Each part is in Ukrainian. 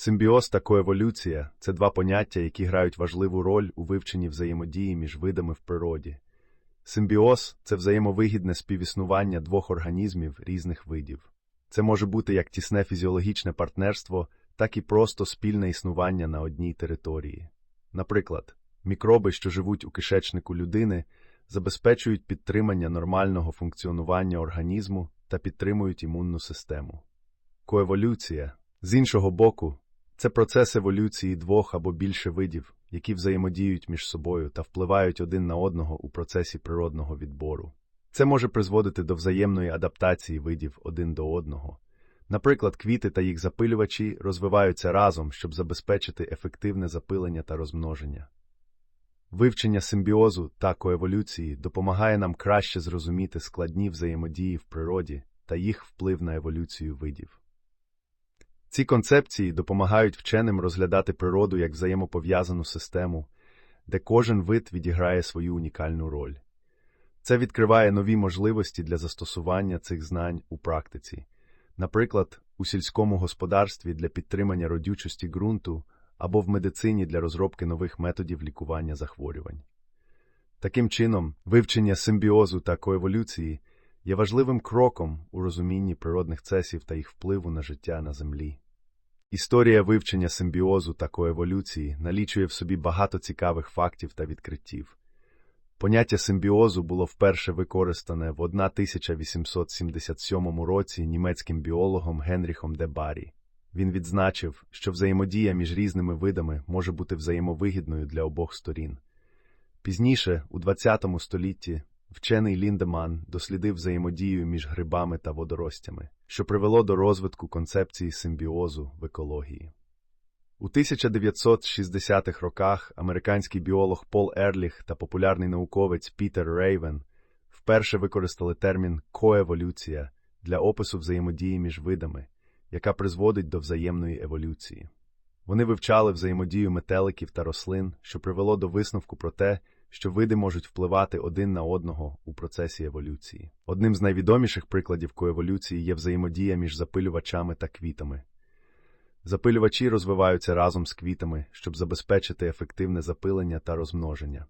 Симбіоз та коеволюція це два поняття, які грають важливу роль у вивченні взаємодії між видами в природі. Симбіоз це взаємовигідне співіснування двох організмів різних видів. Це може бути як тісне фізіологічне партнерство, так і просто спільне існування на одній території. Наприклад, мікроби, що живуть у кишечнику людини, забезпечують підтримання нормального функціонування організму та підтримують імунну систему. Коеволюція, з іншого боку, це процес еволюції двох або більше видів, які взаємодіють між собою та впливають один на одного у процесі природного відбору. Це може призводити до взаємної адаптації видів один до одного. Наприклад, квіти та їх запилювачі розвиваються разом, щоб забезпечити ефективне запилення та розмноження. Вивчення симбіозу та коеволюції допомагає нам краще зрозуміти складні взаємодії в природі та їх вплив на еволюцію видів. Ці концепції допомагають вченим розглядати природу як взаємопов'язану систему, де кожен вид відіграє свою унікальну роль. Це відкриває нові можливості для застосування цих знань у практиці, наприклад, у сільському господарстві для підтримання родючості ґрунту або в медицині для розробки нових методів лікування захворювань. Таким чином, вивчення симбіозу та коеволюції є важливим кроком у розумінні природних цесів та їх впливу на життя на Землі. Історія вивчення симбіозу та коеволюції налічує в собі багато цікавих фактів та відкриттів. Поняття симбіозу було вперше використане в 1877 році німецьким біологом Генріхом де Барі. Він відзначив, що взаємодія між різними видами може бути взаємовигідною для обох сторін. Пізніше, у ХХ столітті, вчений Ліндеман дослідив взаємодію між грибами та водоростями, що привело до розвитку концепції симбіозу в екології. У 1960-х роках американський біолог Пол Ерліх та популярний науковець Пітер Рейвен вперше використали термін коеволюція для опису взаємодії між видами, яка призводить до взаємної еволюції. Вони вивчали взаємодію метеликів та рослин, що привело до висновку про те, що види можуть впливати один на одного у процесі еволюції. Одним з найвідоміших прикладів коеволюції є взаємодія між запилювачами та квітами. Запилювачі розвиваються разом з квітами, щоб забезпечити ефективне запилення та розмноження.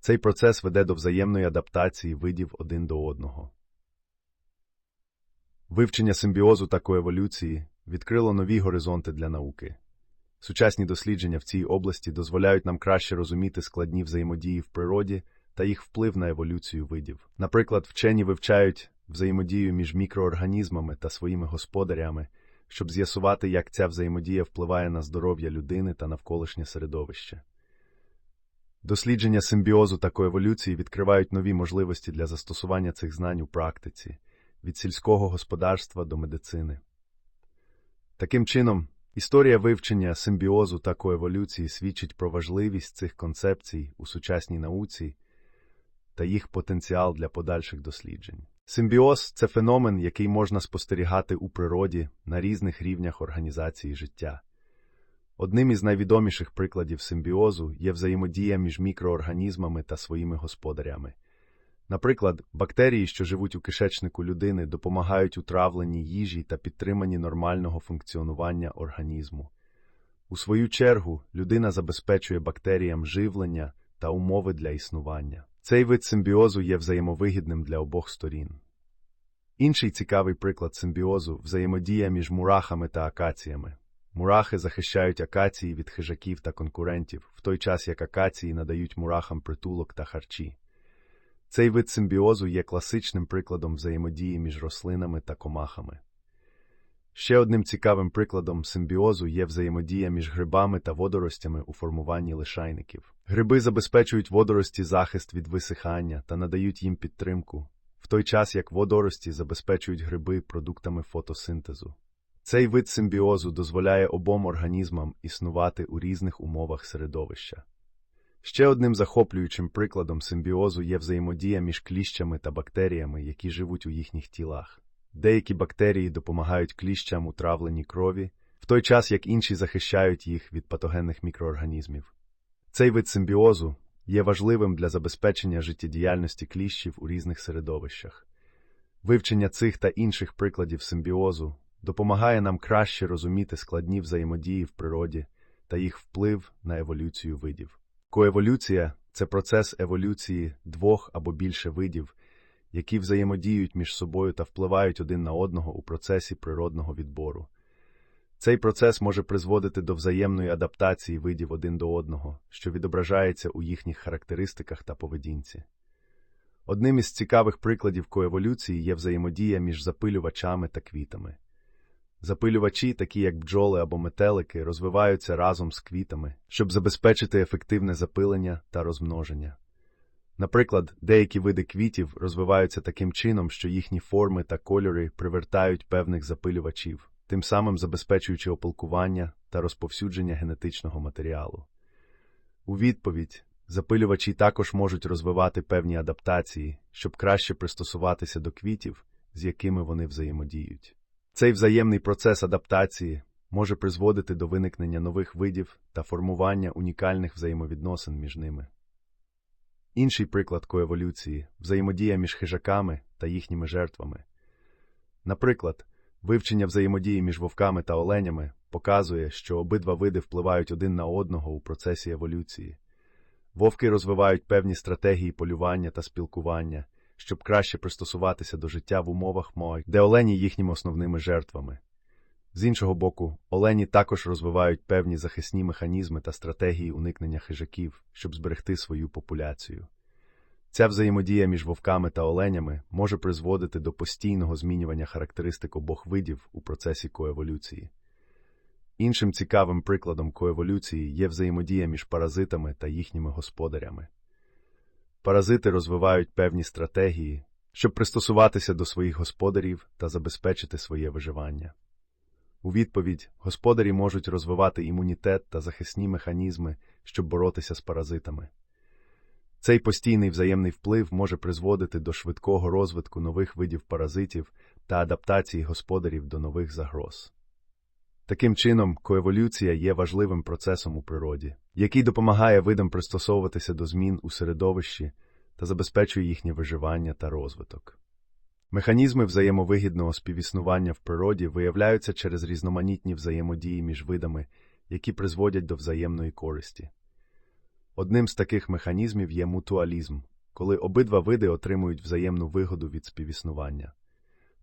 Цей процес веде до взаємної адаптації видів один до одного. Вивчення симбіозу та коеволюції відкрило нові горизонти для науки. Сучасні дослідження в цій області дозволяють нам краще розуміти складні взаємодії в природі та їх вплив на еволюцію видів. Наприклад, вчені вивчають взаємодію між мікроорганізмами та своїми господарями, щоб з'ясувати, як ця взаємодія впливає на здоров'я людини та навколишнє середовище. Дослідження симбіозу та коеволюції відкривають нові можливості для застосування цих знань у практиці від сільського господарства до медицини. Таким чином, історія вивчення симбіозу та коеволюції свідчить про важливість цих концепцій у сучасній науці та їх потенціал для подальших досліджень. Симбіоз це феномен, який можна спостерігати у природі на різних рівнях організації життя. Одним із найвідоміших прикладів симбіозу є взаємодія між мікроорганізмами та своїми господарями. Наприклад, бактерії, що живуть у кишечнику людини, допомагають у травленні їжі та підтриманні нормального функціонування організму. У свою чергу, людина забезпечує бактеріям живлення та умови для існування. Цей вид симбіозу є взаємовигідним для обох сторін. Інший цікавий приклад симбіозу взаємодія між мурахами та акаціями. Мурахи захищають акації від хижаків та конкурентів, в той час як акації надають мурахам притулок та харчі. Цей вид симбіозу є класичним прикладом взаємодії між рослинами та комахами. Ще одним цікавим прикладом симбіозу є взаємодія між грибами та водоростями у формуванні лишайників. Гриби забезпечують водорості захист від висихання та надають їм підтримку, в той час як водорості забезпечують гриби продуктами фотосинтезу. Цей вид симбіозу дозволяє обом організмам існувати у різних умовах середовища. Ще одним захоплюючим прикладом симбіозу є взаємодія між кліщами та бактеріями, які живуть у їхніх тілах. Деякі бактерії допомагають кліщам у травленні крові, в той час як інші захищають їх від патогенних мікроорганізмів. Цей вид симбіозу є важливим для забезпечення життєдіяльності кліщів у різних середовищах. Вивчення цих та інших прикладів симбіозу допомагає нам краще розуміти складні взаємодії в природі та їх вплив на еволюцію видів. Коеволюція це процес еволюції двох або більше видів, які взаємодіють між собою та впливають один на одного у процесі природного відбору. Цей процес може призводити до взаємної адаптації видів один до одного, що відображається у їхніх характеристиках та поведінці. Одним із цікавих прикладів коеволюції є взаємодія між запилювачами та квітами. Запилювачі, такі як бджоли або метелики, розвиваються разом з квітами, щоб забезпечити ефективне запилення та розмноження. Наприклад, деякі види квітів розвиваються таким чином, що їхні форми та кольори привертають певних запилювачів, тим самим забезпечуючи опилкування та розповсюдження генетичного матеріалу. У відповідь, запилювачі також можуть розвивати певні адаптації, щоб краще пристосуватися до квітів, з якими вони взаємодіють. Цей взаємний процес адаптації може призводити до виникнення нових видів та формування унікальних взаємовідносин між ними. Інший приклад коеволюції взаємодія між хижаками та їхніми жертвами. Наприклад, вивчення взаємодії між вовками та оленями показує, що обидва види впливають один на одного у процесі еволюції. Вовки розвивають певні стратегії полювання та спілкування, щоб краще пристосуватися до життя в умовах мой, де олені їхніми основними жертвами. З іншого боку, олені також розвивають певні захисні механізми та стратегії уникнення хижаків, щоб зберегти свою популяцію. Ця взаємодія між вовками та оленями може призводити до постійного змінювання характеристик обох видів у процесі коеволюції. Іншим цікавим прикладом коеволюції є взаємодія між паразитами та їхніми господарями. Паразити розвивають певні стратегії, щоб пристосуватися до своїх господарів та забезпечити своє виживання. У відповідь, господарі можуть розвивати імунітет та захисні механізми, щоб боротися з паразитами. Цей постійний взаємний вплив може призводити до швидкого розвитку нових видів паразитів та адаптації господарів до нових загроз. Таким чином, коеволюція є важливим процесом у природі, який допомагає видам пристосовуватися до змін у середовищі та забезпечує їхнє виживання та розвиток. Механізми взаємовигідного співіснування в природі виявляються через різноманітні взаємодії між видами, які призводять до взаємної користі. Одним з таких механізмів є мутуалізм, коли обидва види отримують взаємну вигоду від співіснування.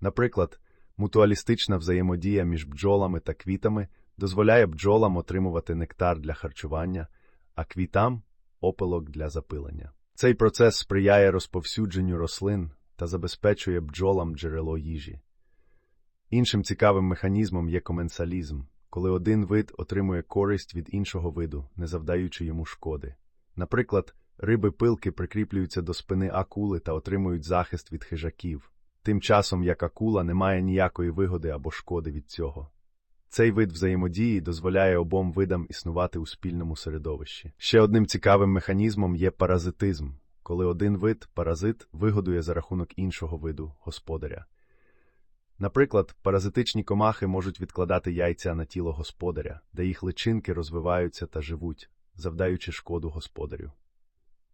Наприклад, мутуалістична взаємодія між бджолами та квітами дозволяє бджолам отримувати нектар для харчування, а квітам опилок для запилення. Цей процес сприяє розповсюдженню рослин та забезпечує бджолам джерело їжі. Іншим цікавим механізмом є коменсалізм, коли один вид отримує користь від іншого виду, не завдаючи йому шкоди. Наприклад, риби пилки прикріплюються до спини акули та отримують захист від хижаків, тим часом як акула не має ніякої вигоди або шкоди від цього. Цей вид взаємодії дозволяє обом видам існувати у спільному середовищі. Ще одним цікавим механізмом є паразитизм, коли один вид паразит вигодує за рахунок іншого виду господаря. Наприклад, паразитичні комахи можуть відкладати яйця на тіло господаря, де їх личинки розвиваються та живуть, завдаючи шкоду господарю.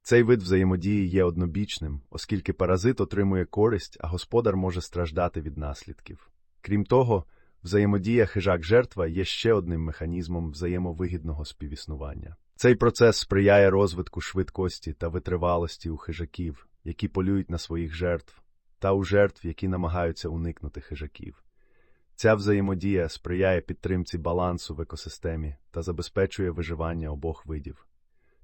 Цей вид взаємодії є однобічним, оскільки паразит отримує користь, а господар може страждати від наслідків. Крім того, взаємодія хижак-жертва є ще одним механізмом взаємовигідного співіснування. Цей процес сприяє розвитку швидкості та витривалості у хижаків, які полюють на своїх жертв, та у жертв, які намагаються уникнути хижаків. Ця взаємодія сприяє підтримці балансу в екосистемі та забезпечує виживання обох видів.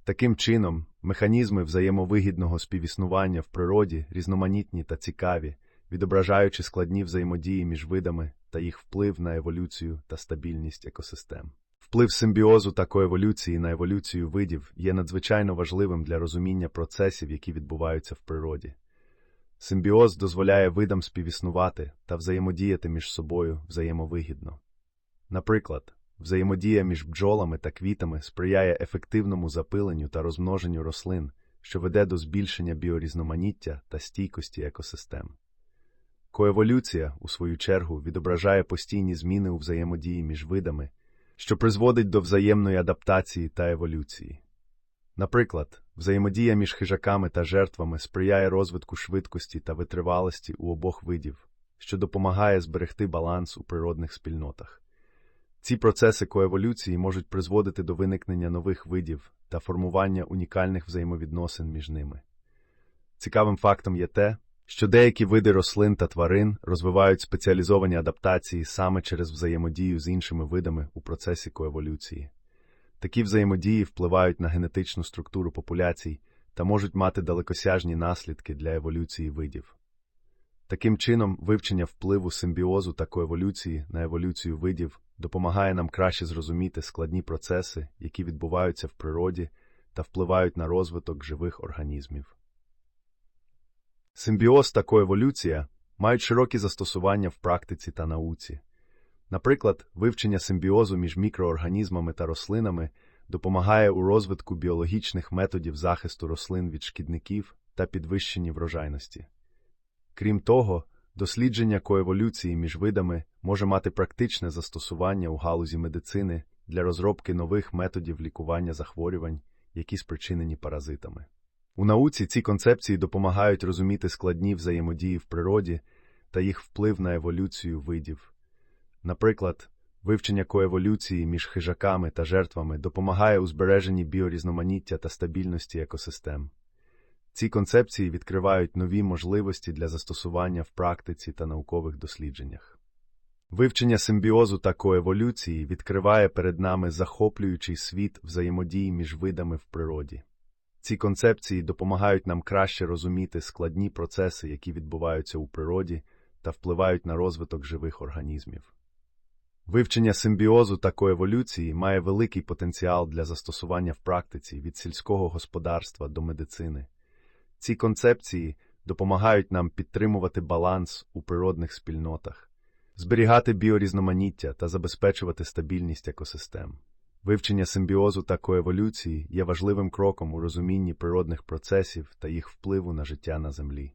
Таким чином, механізми взаємовигідного співіснування в природі різноманітні та цікаві, відображаючи складні взаємодії між видами та їх вплив на еволюцію та стабільність екосистем. Вплив симбіозу та коеволюції на еволюцію видів є надзвичайно важливим для розуміння процесів, які відбуваються в природі. Симбіоз дозволяє видам співіснувати та взаємодіяти між собою взаємовигідно. Наприклад, взаємодія між бджолами та квітами сприяє ефективному запиленню та розмноженню рослин, що веде до збільшення біорізноманіття та стійкості екосистем. Коеволюція, у свою чергу, відображає постійні зміни у взаємодії між видами, що призводить до взаємної адаптації та еволюції. Наприклад, Взаємодія між хижаками та жертвами сприяє розвитку швидкості та витривалості у обох видів, що допомагає зберегти баланс у природних спільнотах. Ці процеси коеволюції можуть призводити до виникнення нових видів та формування унікальних взаємовідносин між ними. Цікавим фактом є те, що деякі види рослин та тварин розвивають спеціалізовані адаптації саме через взаємодію з іншими видами у процесі коеволюції. Такі взаємодії впливають на генетичну структуру популяцій та можуть мати далекосяжні наслідки для еволюції видів. Таким чином, вивчення впливу симбіозу та коеволюції на еволюцію видів допомагає нам краще зрозуміти складні процеси, які відбуваються в природі та впливають на розвиток живих організмів. Симбіоз та коеволюція мають широкі застосування в практиці та науці. Наприклад, вивчення симбіозу між мікроорганізмами та рослинами допомагає у розвитку біологічних методів захисту рослин від шкідників та підвищенні врожайності. Крім того, дослідження коеволюції між видами може мати практичне застосування у галузі медицини для розробки нових методів лікування захворювань, які спричинені паразитами. У науці ці концепції допомагають розуміти складні взаємодії в природі та їх вплив на еволюцію видів. Наприклад, вивчення коеволюції між хижаками та жертвами допомагає у збереженні біорізноманіття та стабільності екосистем. Ці концепції відкривають нові можливості для застосування в практиці та наукових дослідженнях. Вивчення симбіозу та коеволюції відкриває перед нами захоплюючий світ взаємодії між видами в природі. Ці концепції допомагають нам краще розуміти складні процеси, які відбуваються у природі та впливають на розвиток живих організмів. Вивчення симбіозу та коеволюції має великий потенціал для застосування в практиці від сільського господарства до медицини. Ці концепції допомагають нам підтримувати баланс у природних спільнотах, зберігати біорізноманіття та забезпечувати стабільність екосистем. Вивчення симбіозу та коеволюції є важливим кроком у розумінні природних процесів та їх впливу на життя на землі.